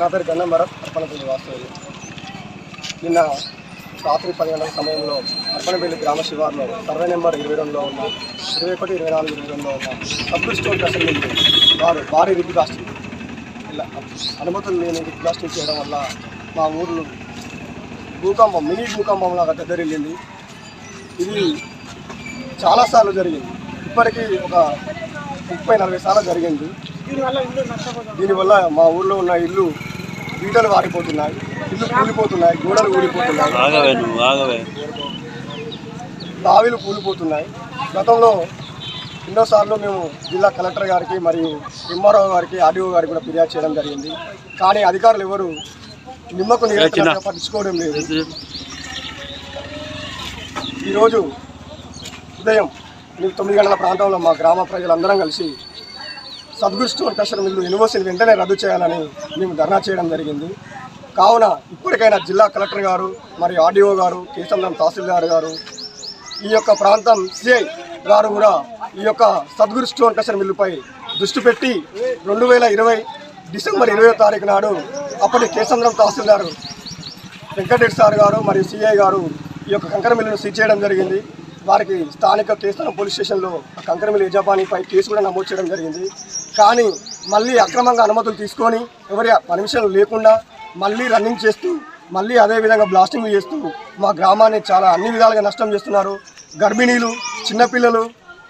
నా పేరు గన్నం భరత్ అర్పణపల్లి వాస్తవ్యం నిన్న రాత్రి పది గంటల సమయంలో అర్పణపల్లి గ్రామ శివార్లో సర్వే నెంబర్ ఇరవై రెండులో ఉన్న ఇరవై ఒకటి ఇరవై నాలుగు ఇరవై రెండులో ఉన్న సబ్బు స్టోర్ కస్టమర్లు వారు భారీ రిగ్ బ్లాస్టింగ్ ఇలా అనుమతులు లేని రిగ్ బ్లాస్టింగ్ చేయడం వల్ల మా ఊర్లో భూకంపం మినీ భూకంపం లాగా దెబ్బరిల్లింది ఇది చాలాసార్లు జరిగింది. ఇప్పటికీ ఒక ముప్పై నలభై సార్లు జరిగింది. దీనివల్ల మా ఊర్లో ఉన్న ఇల్లు బీటలు వారిపోతున్నాయి ఇల్లు కూలిపోతున్నాయి గోడలు ఆగవే బావిలు కూలిపోతున్నాయి. గతంలో ఎన్నోసార్లు మేము జిల్లా కలెక్టర్ గారికి మరియు ఎంఆర్ఓ గారికి ఆర్డీఓ గారికి కూడా ఫిర్యాదు చేయడం జరిగింది. కానీ అధికారులు ఎవరు నిమ్మకు నీరు పట్టించుకోవడం లేదు. ఈరోజు ఉదయం తొమ్మిది గంటల ప్రాంతంలో మా గ్రామ ప్రజలందరం కలిసి Sadguru stone crusher mill university వెంటనే రద్దు చేయాలని మేము ధర్నా చేయడం జరిగింది. కావున ఇప్పటికైనా జిల్లా కలెక్టర్ గారు మరియు ఆర్డీఓ గారు కేశంలం తహసీల్దార్ గారు ఈ యొక్క ప్రాంతం సిఐ గారు కూడా ఈ యొక్క సద్గురు స్టోన్ కషర్ మిల్లుపై దృష్టి పెట్టి రెండు వేల ఇరవై డిసెంబర్ ఇరవై తారీఖు నాడు అప్పటి కేసంద్రం తహసీల్దార్ వెంకటేష్ సార్ గారు మరియు సిఐ గారు ఈ యొక్క కంకర మిల్లును సీజ్ చేయడం జరిగింది. వారికి స్థానిక కేసులను పోలీస్ స్టేషన్లో ఆ యజమానిపై కేసు కూడా నమోదు చేయడం జరిగింది. కానీ మళ్ళీ అక్రమంగా అనుమతులు తీసుకొని ఎవరి పర్మిషన్ లేకుండా మళ్ళీ రన్నింగ్ చేస్తూ మళ్ళీ అదే విధంగా బ్లాస్టింగ్ చేస్తూ మా గ్రామాన్ని చాలా అన్ని విధాలుగా నష్టం చేస్తున్నారు. గర్భిణీలు చిన్నపిల్లలు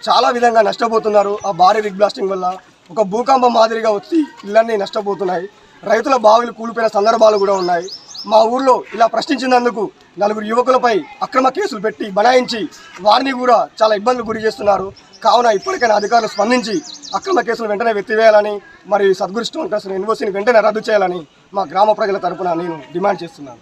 చాలా విధంగా నష్టపోతున్నారు. ఆ భారీ రిగ్ బ్లాస్టింగ్ వల్ల ఒక భూకంపం మాదిరిగా వచ్చి ఇళ్ళన్నీ నష్టపోతున్నాయి. రైతుల బావిలు కూలిపోయిన సందర్భాలు కూడా ఉన్నాయి. మా ఊర్లో ఇలా ప్రశ్నించినందుకు నలుగురు యువకులపై అక్రమ కేసులు పెట్టి బనాయించి వారిని కూడా చాలా ఇబ్బందులు గురి చేస్తున్నారు. కావున ఇప్పటికైనా అధికారులు స్పందించి అక్రమ కేసులు వెంటనే వెత్తివేయాలని మరి సద్గురు స్టోన్ కల్సిన యూనివర్సిటీని వెంటనే రద్దు చేయాలని మా గ్రామ ప్రజల తరపున నేను డిమాండ్ చేస్తున్నాను.